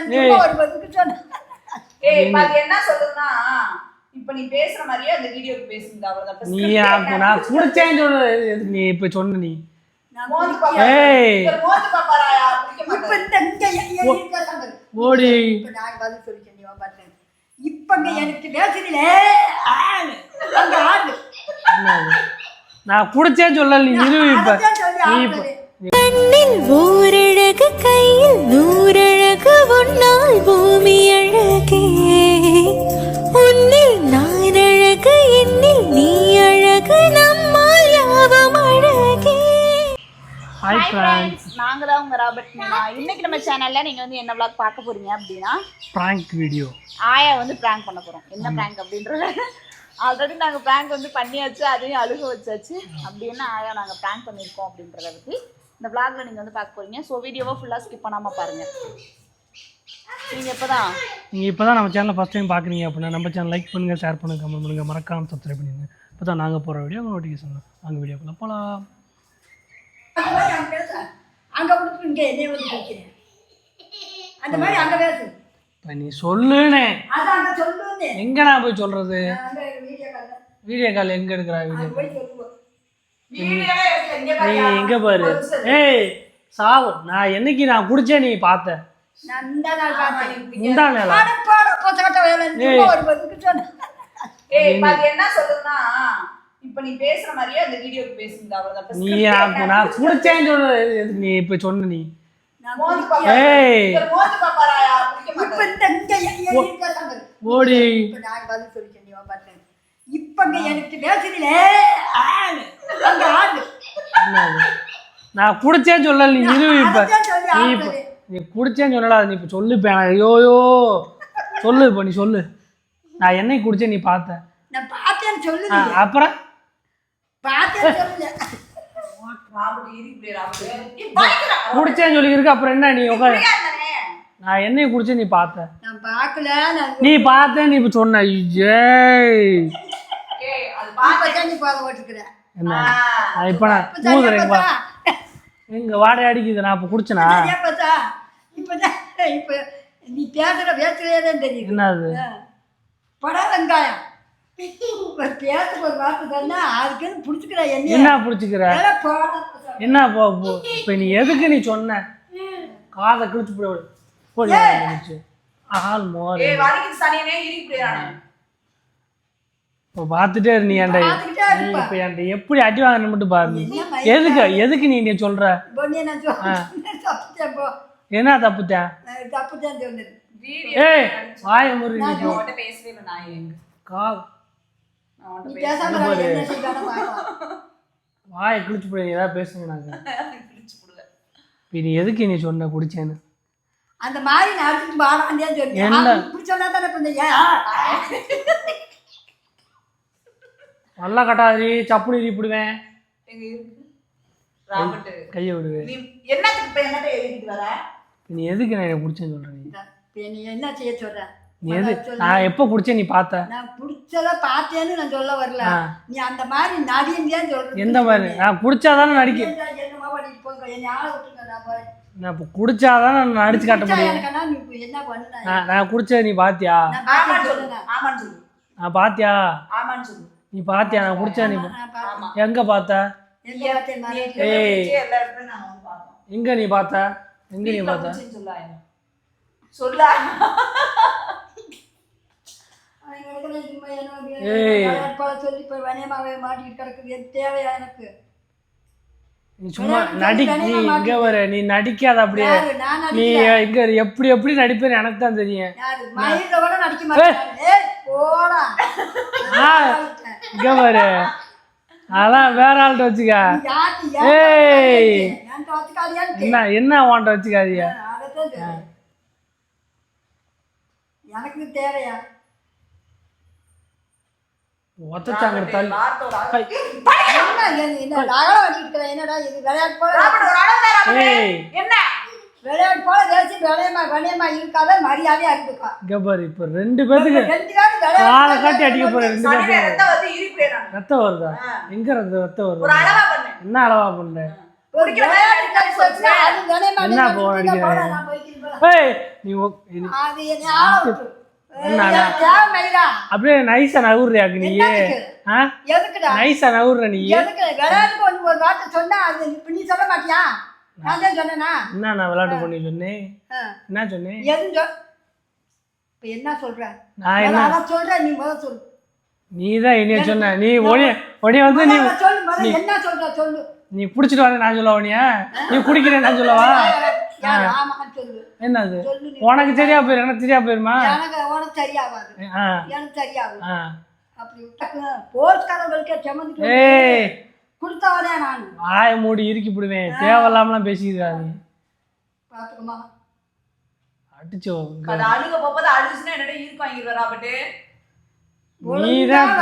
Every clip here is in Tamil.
ஒரு ஏய் இப்ப அது என்ன சொல்லுதுன்னா இப்ப நீ பேசுற மாதிரியே அந்த வீடியோக்கு பேசுங்க அவ்வளவுதான் நீ நான் குடிச்சேன்னு நீ இப்ப சொன்ன நீ. ஏய். மோந்து இப்ப மாட்டாரு. இந்த இங்க எ- எ- இருக்காங்க. ஓடி. இப்ப நான் பதில் சொல்லிட்டேன் நீ பார்த்தேன் இப்பங்க எனக்கு பேசுறீங்களே. அந்த ஆளு. என்னது? நான் குடிச்சேன்னு சொல்லல நீ சொல்லி நீ ஓரழகு கையில் நூறழகு ஹாய் ஃப்ரெண்ட்ஸ் நாங்க தான் உங்க ராபர்ட் மீனா. இன்னைக்கு நம்ம சேனல்ல நீங்க வந்து என்ன vlog பார்க்க போறீங்க அப்படின்னா பிராங்க் வீடியோ ஆயா வந்து prank பண்ண போறோம். என்ன prank அப்படின்றது. ஆல்ரெடி நாங்க prank வந்து பண்ணியாச்சு அதையும் அழுக வச்சாச்சு. அப்படின்னு ஆயா நாங்க prank பண்ணியிருக்கோம் அப்படின்றத பத்தி இந்த vlogல நீங்க வந்து பார்க்க போறீங்க. ஸோ வீடியோவை ஃபுல்லா ஸ்கிப் பண்ணாம பாருங்க. நீங்க இப்பதான். நீங்கள் இப்போ தான் நம்ம சேனலை ஃபஸ்ட் டைம் பார்க்குறீங்க அப்படின்னா நம்ம சேனல் லைக் பண்ணுங்கள் ஷேர் பண்ணுங்கள் கமெண்ட் பண்ணுங்கள் மறக்காம சப்ஸ்கிரைப் பண்ணிடுங்க இப்போ தான் நாங்கள் போகிற வீடியோ நோட்டிஃபிகேஷன் அங்கே வீடியோக்குள்ளே போகலாம் அந்த மாதிரி அங்க பேச. அங்க விட்டு இங்க என்னைய வந்து பேசுறேன். அந்த மாதிரி அங்க பேசு. இப்போ நீ சொல்லுனே. அதான் அங்க சொல்லுன்னு எங்கே நான் போய் சொல்கிறது அங்க வீடியோ கால்ல. வீடியோ கால் எங்கே எடுக்கிறா வீடியோ சொல்லுவோம் நீ எங்கே பாரு ஏய் சாவு. நான் என்னைக்கு நான் குடிச்சேன் நீ பார்த்த? நான் இந்த நாள் பார்த்தேன். என்ன சொல்லுதுன்னா இப்ப நீ பேசுற மாதிரியே அந்த வீடியோக்கு பேசுங்க அவ்வளவுதான். இப்ப நீ script நான் குடிச்சேன்னு எதுக்கு நீ இப்போ சொன்ன நீ. ஓடி. இப்ப நான் குடிச்சேன்னு சொல்லல நீ இரு இப்போ. சொல்லி நீ இப்போ. நீ குடிச்சேன்னு சொல்லல அது நீ இப்போ சொல்லு இப்போ ஐயோயோ. சொல்லு இப்போ நீ சொல்லு. நான் என்னைக்கு குடிச்சேன் நீ பார்த்த? நான் பார்த்தேன்னு ஆ, சொல்லுங்க அப்புறம் பார்த்தேன்னு சொல்லுங்க ராபர்ட் இரு இப்படி ராபர்ட் ஏய் பாய்க்கிறா குடிச்சேன்னு சொல்லி இருக்கு அப்புறம் என்ன நீ உட்காரு? நான் என்னைக்கு குடிச்சேன் நீ பார்த்த. நான் பார்க்கல நீ பார்த்தேன் நீ இப்போ சொன்ன. ஏய் ஏய் அது நீ பாதை ஓட்டுக்கிறேன் என்ன? இப்போ நான் பார்த்தா? எங்க வாடகை அடிக்குது நான் இப்போ குடிச்சனா? பார்த்தா? இப்ப நீ பேசுற பேசுறதே தான் தெரியுது. என்னது? படா வெங்காயம். பேசுக்கு ஒரு வார்த்தை சொன்னா அதுக்குன்னு பிடிச்சிக்கிற என்ன என்ன பிடிச்சிக்கிற? போட என்ன இப்போ இப்போ நீ எதுக்கு நீ சொன்ன? காதை கிழிச்சு போய் போய் ஆள் மோர் இப்போ பார்த்துட்டே இரு நீ இருப்ப. இப்போ என்கிட்ட எப்படி அடி வாங்கன்னு மட்டும் பாரு எதுக்கு எதுக்கு நீ நீ சொல்ற? போ என்ன தப்புத்தேன் வீடியோ ஏய் வாய பேசவே இல்லை நான் கா வாயை கிழிச்சு போய் ஏதாவது பேசுங்க நாங்கள் இப்போ நீ எதுக்கு நீ சொன்ன குடிச்சேன்னு அந்த மாதிரி நடந்துட்டு வாடாந்தே சொல்லி என்ன? இப்படி சொன்னா தானே ஏன் நல்லா கட்டாதி சப்புனி இப்படிவேன் கையை விடுவேன். நீ எதுக்கு நான் என்னை குடிச்சேன்னு சொல்ற நீ என்ன செய்ய சொல்ற? நீ எது? நான் எப்போ குடிச்சேன் நீ பார்த்த? நான் பிடிச்சத பார்த்தேன்னு நான் சொல்ல வரல. நீ அந்த மாதிரி நடிகன் சொல்ற எந்த மாதிரி? நான் குடிச்சாதானே நடிக்க நான் இப்போ குடிச்சாதான் நான் நடிச்சு காட்ட முடியும். நான் குடிச்ச நீ பாத்தியா நான் பாத்தியா ஆமான்னு சொல்லு. நீ பாத்தியா நான் குடிச்சா நீ எங்க பார்த்த? எங்க நீ பார்த்த? எங்க நீ பார்த்த? சொல்லா என்ன. சொல்லி கிடக்குது. எது தேவையா எனக்கு? நீ சும்மா நடி நீ இங்க வர நீ நடிக்காத அப்படியே. நீ இங்க எப்படி எப்படி நடிப்பேன்னு எனக்கு தான் தெரியும். கூட இங்க பாரு. அதெல்லாம் வேற ஆள்கிட்ட வச்சுக்க. ஏய். என்ன என்ன வாண்ட சொல்றேன். எனக்கு தேவையா? ஒத்தச்சாங்க தள்ளி என்னடா இது விளையாட்டு போல என்ன? விளையாட்டு போல பேசி விளையமா விளையமா இருக்காத மரியாதையா இருந்துக்கா. இங்க பாரு இப்ப ரெண்டு பேத்துக்கு காலை காட்டி அடிக்க போற ரெண்டு பேத்துக்கு. ரத்தம் வருதா. எங்க ரத்தம் ரத்தம் ஒரு வருதா என்ன அளவா பண்ற என்ன நீங்க அடிக்கிற? நீ. அப்படியே நைஸா நவுறியாக்கு நீ. நைஸா நவுற நீ ஒரு வார்த்தை சொன்னா அது நீ சொல்ல மாட்டியா? நான் தான் சொன்னேனா? என்ன நான் விளையாட்டு பண்ணி சொன்னேன். என்ன சொன்னேன் எதுவும் இப்ப என்ன சொல்ற? நான் என்ன? சொல்றேன் நீ முதல்ல சொல்லு. நீ தான் என்னைய சொன்ன. நீ ஒனி ஒனி வந்து நீ சொல்லு முதல்ல என்ன சொல்ற சொல்லு. நீ குடிச்சிட்டு வர நான் சொல்ல உனியா நீ குடிக்கிறேன் நான் சொல்லவா? ஆமா சொல்லு. என்னது. உனக்கு தெரியா போயிரு எனக்கு தெரியா போயிருமா? எனக்கு உனக்கு சரியாகாது. எனக்கு சரியாகும் அப்படி விட்டாக்க போலீஸ்காரங்களுக்கே செமந்து ஏய். கொடுத்தவனே நான். வாய மூடி இறுக்கி போடுவேன். தேவையில்லாமலாம் பேசிக்கிறாரு பாத்துக்கமா அடிச்சோ அது அழுக போப்பது அழுதுச்சுன்னா என்னடா ஈர்ப்பு வாங்கிடுவாரா பட்டு நீ நான்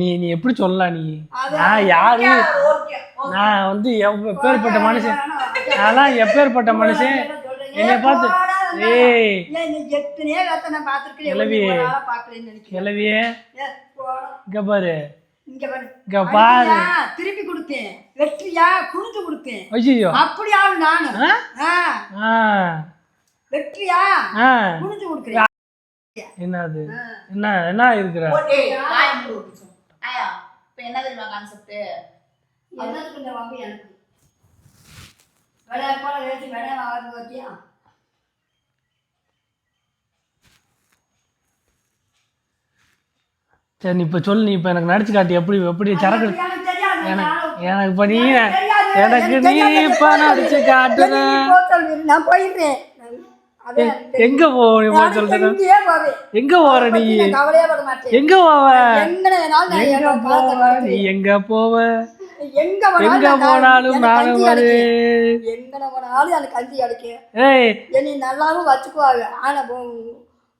நீ நீ எப்படி சொல்லலாம் நீ? நான் யாரு? நான் வந்து எப்பேற்பட்ட மனுஷன்? நான்லாம் எப்பேற்பட்ட மனுஷன்? என்னை பார்த்து நான் கிளவியே. இங்க பாரு. இங்க பாரு. திருப்பி கொடுத்தேன். வெற்றியா? குனிஞ்சு கொடுத்தேன். ஐயோ அப்படி ஆளு நானு வெற்றியா? குனிஞ்சு என்னது? என்ன என்ன இருக்கிற? இப்போ என்ன தெரியுமா கான்செப்ட் எனக்கு? போல வேட்டி பார்த்தியா சரி நீ இப்ப சொல்லு நீ இப்ப எனக்கு நடிச்சு காட்டி எப்படி எப்படி சரக்கு எனக்கு தெரியாது எனக்கு இப்ப நீ. எனக்கு நீ. இப்ப நடிச்சு காட்டுற எனக்கு நீ போ சொல்லு. நான் போயிடுறேன். எங்க போவ நீ போய் நாளைக்கு சொல்லுங்க இங்கேயே போவேன். எங்க போற நீ. எங்க போவ? நீ. எங்க போவ? எங்க போனாலும் நானும். எங்கன போனாலும் எனக்கு கஞ்சி அடிக்கும் ஏய். என்னை நல்லாவும் வச்சுக்குவாங்க. ஆனா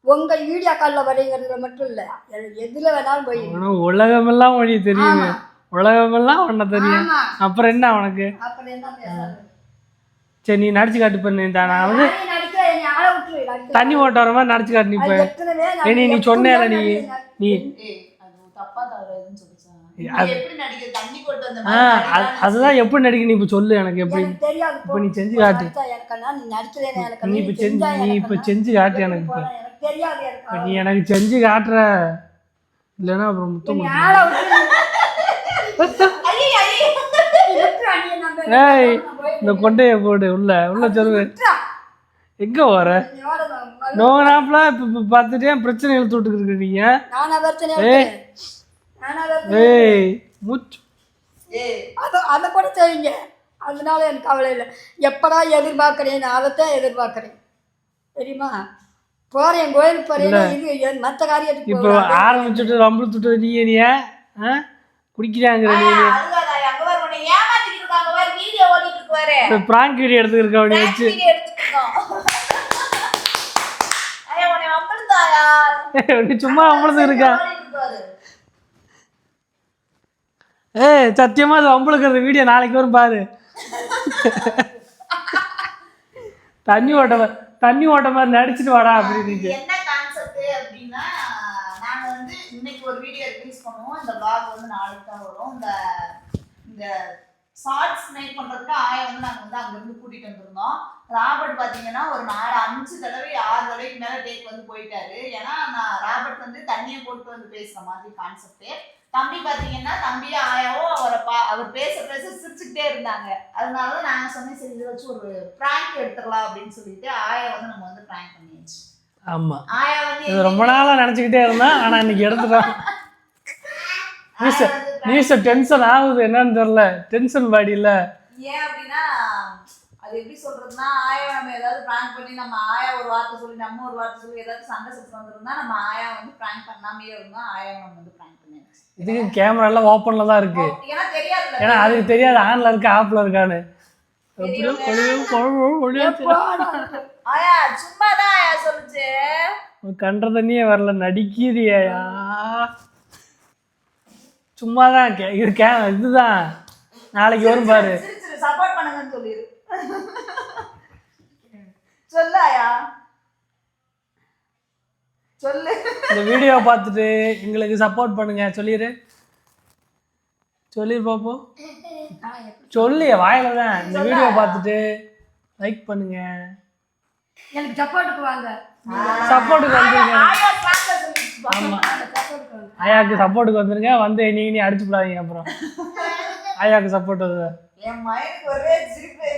உங்க வீடியோ காலில் வரீங்கிறதுல மட்டும் இல்ல. எதுல வேணாலும் போய். உலகமெல்லாம் வழி தெரியும். உலகமெல்லாம் உன்ன தெரியும். அப்புறம் என்ன உனக்கு? சரி நீ நடிச்சு காட்டு பண்ணு நான் வந்து தண்ணி ஓட்ட வர மாதிரி நடிச்சு காட்டு நீ இப்ப. நீ- நீ சொன்னேல நீ நீ அதுதான் எப்படி நடிக்க நீ இப்ப சொல்லு எனக்கு எப்படி. எனக்கு தெரியாது இப்ப நீ செஞ்சு காட்டு. நீ இப்ப செஞ்சு நீ இப்ப செஞ்சு காட்டு எனக்கு இப்ப. எனக்கு தெரியாது எனக்கு. இப்ப நீ எனக்கு செஞ்சு காட்டுற. இல்லைன்னா அப்புறம் முத்தம் ஏய் இந்த கொண்டைய போடு உள்ள உள்ள சொல்லுவேன். எங்க போற நீ. நோனாப்ல இப்ப பார்த்துட்டே பிரச்சனை இழுத்து நானா பிரச்சனை ஏய். நானா மூச்சு. அதை அதை கூட செய்யுங்க. அதனால எனக்கு கவலை இல்லை. எப்படா எதிர்பார்க்குறேன்? அதைத்தான் எதிர்பார்க்குறேன். தெரியுமா? போகிறேன் கோயிலுக்கு போகிறேன் இது மற்ற காரியத்துக்கு இப்போ ஆரம்பிச்சுட்டு ரம்பு துட்டு நீ நீ ஆ? குடிக்கிறாங்கிற நீ. ஆயா, அழுகாத ஆயா, அங்க பாரு உன்னை ஏமாத்திட்டு இருக்காங்க பாரு வீடியோ ஓடிட்டு இருக்கு பாரு இப்போ பிராங்க் வீடியோ எடுத்துருக்க அவனை வச்சு வீடியோ எடுத்துட்டு இருக்கோம் ஐயா உன்னை வம்பிழுத்தாயா நீ சும்மா அம்பளத்துக்கு இருக்கா? ஏ சத்தியமா அது அம்பளுக்கிறது வீடியோ நாளைக்கு வரும் பாரு. தண்ணி ஓட்ட மா- தண்ணி ஓட்ட மாதிரி நடிச்சிட்டு வாடா அப்படின்னு என்ன கான்செப்ட் அப்படின்னா நாங்க வந்து இன்னைக்கு ஒரு வீடியோ ரிலீஸ் பண்ணுவோம். இந்த பிளாக் வந்து நாளைக்கு தான் வரும். இந்த இந்த ஷார்ட்ஸ் மேக் பண்றதுக்கு ஆயா வந்து நாங்க வந்து அங்க இருந்து கூட்டிட்டு வந்திருந்தோம். ராபர்ட் பாத்தீங்கன்னா ஒரு நாலு அஞ்சு தடவை ஆறு தடவைக்கு மேல டேக் வந்து போயிட்டாரு. ஏன்னா நான் ராபர்ட் வந்து தண்ணியை போட்டு வந்து பேசுற மாதிரி கான்செப்ட் தம்பி பாத்தீங்கன்னா தம்பியும் ஆயாவும் அவரை பா அவர் பேச பேச சிரிச்சுக்கிட்டே இருந்தாங்க. அதனால தான் நாங்க சொன்னேன் சரி இதை வச்சு ஒரு ப்ராங்க் எடுத்துக்கலாம் அப்படின்னு சொல்லிட்டு ஆயா வந்து நம்ம வந்து ப்ராங்க் பண்ணியாச்சு. ஆமா. ஆயா வந்து ரொம்ப நாளா நினைச்சுக்கிட்டே இருந்தான் ஆனா இன்னைக்கு எடுத்துட்டான். நியூஸ் டென்ஷன் ஆகுது என்னன்னு தெரியல. டென்ஷன் பாடி இல்ல ஏன் அப்படின்னா அது எப்படி சொல்றதுன்னா ஆயா நம்ம ஏதாவது பிராங்க் பண்ணி நம்ம ஆயா ஒரு வார்த்தை சொல்லி நம்ம ஒரு வார்த்தை சொல்லி ஏதாவது சண்டை சத்து வந்திருந்தா நம்ம ஆயா வந்து பிராங்க் பண்ணாமையே இருந்தோம் ஆயா நம்ம வந்து பிராங்க் பண்ணியாச்சு. இதுக்கு கேமரா எல்லாம் ஓப்பன்ல தான் இருக்கு. ஏன்னா தெரியாதுல்ல ஏன்னா அதுக்கு தெரியாது ஆன்ல இருக்கு ஆப்ல இருக்கான்னு. ஆயா சும்மா தான் ஆயா சொல்லுச்சு. கண்ட தண்ணியே வரல நடிக்கிறியா. சும்மாதான் கே இது கே இதுதான். நாளைக்கு வரும் பாரு. சப்போர்ட் பண்ணுங்கன்னு சொல்லிடு சொல்லு ஆயா சொல்லு. இந்த வீடியோ பார்த்துட்டு எங்களுக்கு சப்போர்ட் பண்ணுங்க. சொல்லிடு சொல்லி பார்ப்போம் சொல்லு வாயில தான். இந்த வீடியோ பார்த்துட்டு லைக் பண்ணுங்க. எனக்கு சப்போர்ட்டுக்கு வாங்க. சப்போர்ட்டுக்கு வந்துருங்க பா. ஆமா. சப்போர்ட்டுக்கு வாங்க. ஆயாக்கு சப்போர்ட்டுக்கு வந்துருங்க. வந்து நீங்க நீ அடிச்சு விடாதீங்க அப்புறம். ஆயாக்கு சப்போர்ட் வருது என் மயனுக்கு ஒரே சிரிப்பு.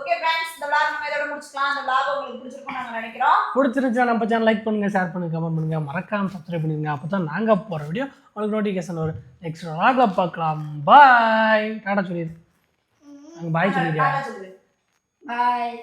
ஓகே ஃப்ரெண்ட்ஸ் இந்த vlog நம்ம இதோட முடிச்சுக்கலாம். இந்த vlog உங்களுக்கு பிடிச்சிருக்கும் நாங்க நினைக்கிறோம். பிடிச்சிருந்துச்சா நம்ம சேனல் லைக் பண்ணுங்க ஷேர் பண்ணுங்க கமெண்ட் பண்ணுங்க. மறக்காம சப்ஸ்கிரைப் பண்ணுங்க அப்போ தான் நாங்கள் போகிற வீடியோ உங்களுக்கு நோட்டிஃபிகேஷன் வரும். நெக்ஸ்ட் vlogல பார்க்கலாம். பாய் டாடா சொல்லிடு நாங்கள் பாய் சொல்லிடுறேன் டாடா சொல்லு. பாய்